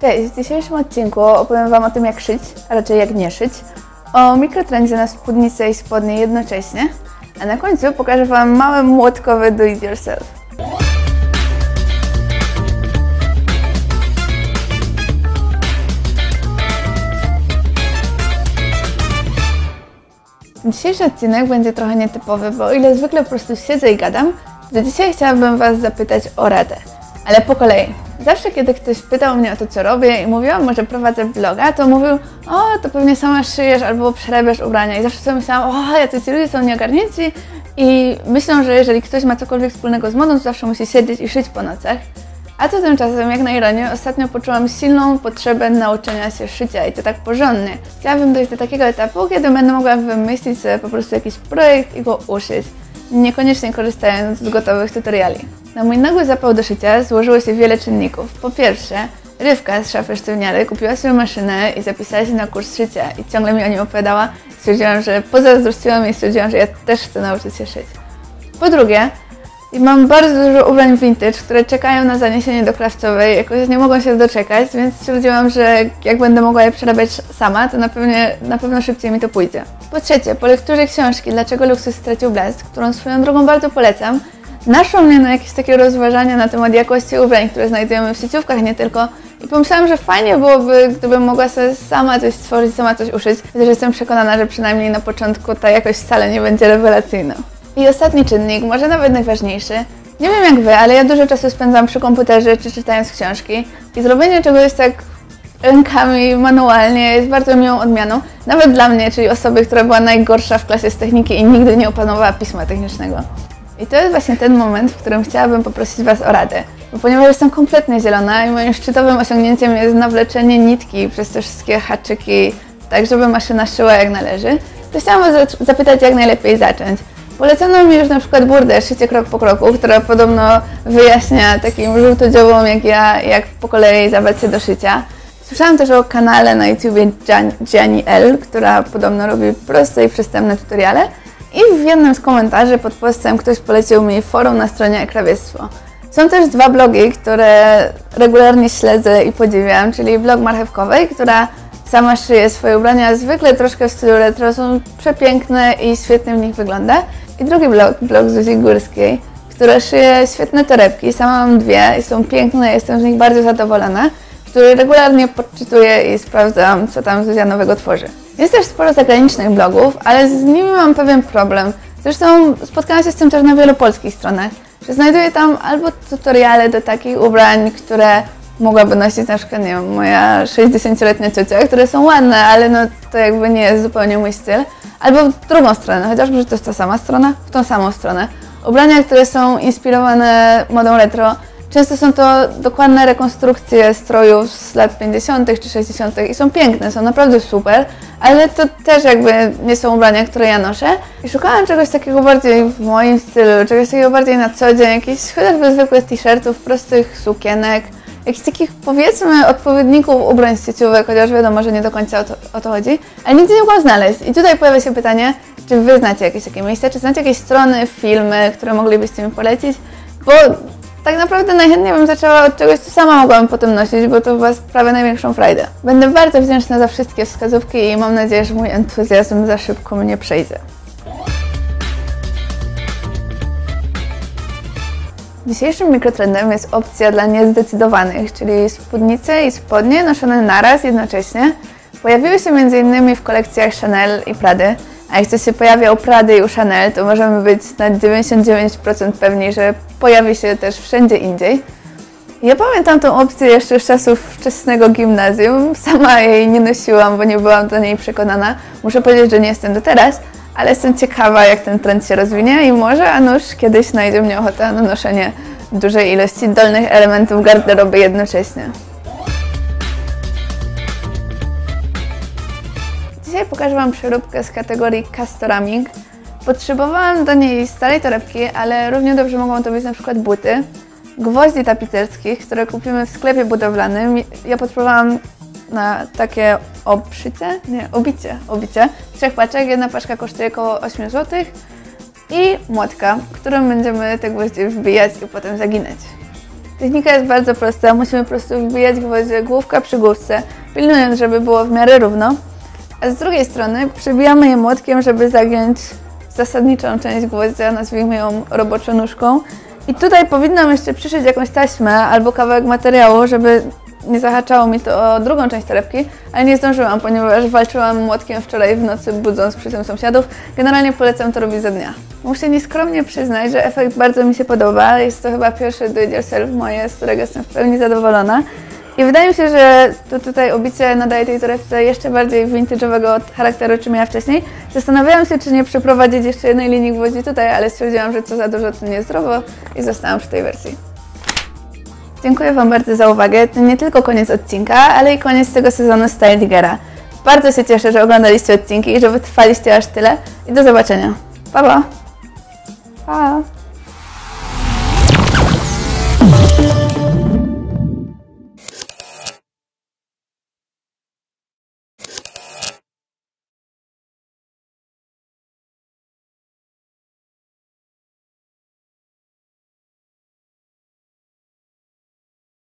Cześć, w dzisiejszym odcinku opowiem Wam o tym, jak szyć, a raczej jak nie szyć, o mikrotrendzie na spódnicę i spodnie jednocześnie, a na końcu pokażę Wam małe młotkowe do it yourself. Dzisiejszy odcinek będzie trochę nietypowy, bo o ile zwykle po prostu siedzę i gadam, to dzisiaj chciałabym Was zapytać o radę, ale po kolei. Zawsze, kiedy ktoś pytał mnie o to, co robię i mówiłam że prowadzę bloga, to mówił, o, to pewnie sama szyjesz albo przerabiasz ubrania. I zawsze sobie myślałam, o, jacyś ludzie są nieogarnięci i myślą, że jeżeli ktoś ma cokolwiek wspólnego z modą, to zawsze musi siedzieć i szyć po nocach. A to tymczasem, jak na ironię, ostatnio poczułam silną potrzebę nauczenia się szycia i to tak porządnie. Chciałabym dojść do takiego etapu, kiedy będę mogła wymyślić sobie po prostu jakiś projekt i go uszyć, niekoniecznie korzystając z gotowych tutoriali. Na mój nagły zapał do szycia złożyło się wiele czynników. Po pierwsze, Rywka z szafy sztywniary kupiła sobie maszynę i zapisała się na kurs szycia i ciągle mi o nim opowiadała. Stwierdziłam, że pozazdrościłam jej i stwierdziłam, że ja też chcę nauczyć się szyć. Po drugie, mam bardzo dużo ubrań vintage, które czekają na zaniesienie do krawcowej, jakoś nie mogą się doczekać, więc stwierdziłam, że jak będę mogła je przerabiać sama, to na, na pewno szybciej mi to pójdzie. Po trzecie, po lekturze książki Dlaczego luksus stracił blask, którą swoją drogą bardzo polecam, naszło mnie na jakieś takie rozważania na temat jakości ubrań, które znajdujemy w sieciówkach, nie tylko. I pomyślałam, że fajnie byłoby, gdybym mogła sobie sama coś stworzyć, sama coś uszyć, chociaż jestem przekonana, że przynajmniej na początku ta jakość wcale nie będzie rewelacyjna. I ostatni czynnik, może nawet najważniejszy. Nie wiem jak wy, ale ja dużo czasu spędzam przy komputerze czy czytając książki i zrobienie czegoś tak rękami, manualnie jest bardzo miłą odmianą, nawet dla mnie, czyli osoby, która była najgorsza w klasie z techniki i nigdy nie opanowała pisma technicznego. I to jest właśnie ten moment, w którym chciałabym poprosić Was o radę. Bo ponieważ jestem kompletnie zielona i moim szczytowym osiągnięciem jest nawleczenie nitki przez te wszystkie haczyki, tak żeby maszyna szyła jak należy, to chciałam Was zapytać, jak najlepiej zacząć. Polecono mi już na przykład burdę Szycie Krok po Kroku, która podobno wyjaśnia takim żółtodziobom jak ja, jak po kolei zabrać się do szycia. Słyszałam też o kanale na YouTubie Gianni L, która podobno robi proste i przystępne tutoriale i w jednym z komentarzy pod postem ktoś polecił mi forum na stronie Krawiectwo. Są też dwa blogi, które regularnie śledzę i podziwiam, czyli blog Marchewkowej, która sama szyje swoje ubrania, zwykle troszkę w stylu retro, są przepiękne i świetnie w nich wygląda. I drugi blog, blog Zuzi Górskiej, która szyje świetne torebki, sama mam dwie i są piękne, jestem z nich bardzo zadowolona, który regularnie podczytuję i sprawdzam, co tam Zuzia nowego tworzy. Jest też sporo zagranicznych blogów, ale z nimi mam pewien problem. Zresztą spotkałam się z tym też na wielu polskich stronach, że znajduję tam albo tutoriale do takich ubrań, które mogłaby nosić na przykład, nie wiem, moja 60-letnia ciocia, które są ładne, ale no to jakby nie jest zupełnie mój styl. Albo w drugą stronę, chociażby, że to jest ta sama strona, w tą samą stronę. Ubrania, które są inspirowane modą retro, Często są to dokładne rekonstrukcje strojów z lat 50. czy 60. i są piękne, są naprawdę super, ale to też jakby nie są ubrania, które ja noszę. I szukałam czegoś takiego bardziej w moim stylu, czegoś takiego bardziej na co dzień, jakichś chociażby zwykłych t-shirtów, prostych sukienek, jakichś takich powiedzmy odpowiedników ubrań z sieciówek, chociaż wiadomo, że nie do końca o to, o to chodzi, ale nigdy nie mogłam znaleźć. I tutaj pojawia się pytanie, czy wy znacie jakieś takie miejsca, czy znacie jakieś strony, filmy, które moglibyście mi polecić, bo tak naprawdę najchętniej bym zaczęła od czegoś, co sama mogłam potem nosić, bo to chyba sprawia największą frajdę. Będę bardzo wdzięczna za wszystkie wskazówki i mam nadzieję, że mój entuzjazm za szybko mnie przejdzie. Dzisiejszym mikrotrendem jest opcja dla niezdecydowanych, czyli spódnice i spodnie noszone naraz jednocześnie. Pojawiły się m.in. w kolekcjach Chanel i Prady. A coś się pojawia u Prady i u Chanel, to możemy być na 99% pewni, że pojawi się też wszędzie indziej. Ja pamiętam tą opcję jeszcze z czasów wczesnego gimnazjum. Sama jej nie nosiłam, bo nie byłam do niej przekonana. Muszę powiedzieć, że nie jestem do teraz, ale jestem ciekawa, jak ten trend się rozwinie i może a nuż kiedyś znajdzie mnie ochota na noszenie dużej ilości dolnych elementów garderoby jednocześnie. Dzisiaj pokażę Wam przeróbkę z kategorii Castoraming. Potrzebowałam do niej starej torebki, ale równie dobrze mogą to być na przykład buty, gwoździ tapicerskich, które kupimy w sklepie budowlanym. Ja potrzebowałam na takie obszycie, nie, obicie, obicie, trzech paczek, jedna paczka kosztuje około 8 zł i młotka, którym będziemy te gwoździe wbijać i potem zaginać. Technika jest bardzo prosta, musimy po prostu wbijać gwoździe główka przy główce, pilnując, żeby było w miarę równo. A z drugiej strony przybijamy je młotkiem, żeby zagiąć zasadniczą część gwoździa, nazwijmy ją roboczą nóżką. I tutaj powinnam jeszcze przyszyć jakąś taśmę albo kawałek materiału, żeby nie zahaczało mi to o drugą część torebki, ale nie zdążyłam, ponieważ walczyłam młotkiem wczoraj w nocy, budząc przy tym sąsiadów. Generalnie polecam to robić za dnia. Muszę nieskromnie przyznać, że efekt bardzo mi się podoba. Jest to chyba pierwszy do it yourself moje, z którego jestem w pełni zadowolona. I wydaje mi się, że to tutaj obicie nadaje tej torebce jeszcze bardziej vintage'owego charakteru, czym miała wcześniej. Zastanawiałam się, czy nie przeprowadzić jeszcze jednej linii gwoździ tutaj, ale stwierdziłam, że co za dużo to niezdrowo i zostałam przy tej wersji. Dziękuję Wam bardzo za uwagę. To nie tylko koniec odcinka, ale i koniec tego sezonu Style Diggera. Bardzo się cieszę, że oglądaliście odcinki i że wytrwaliście aż tyle. I do zobaczenia. Pa, pa! Pa!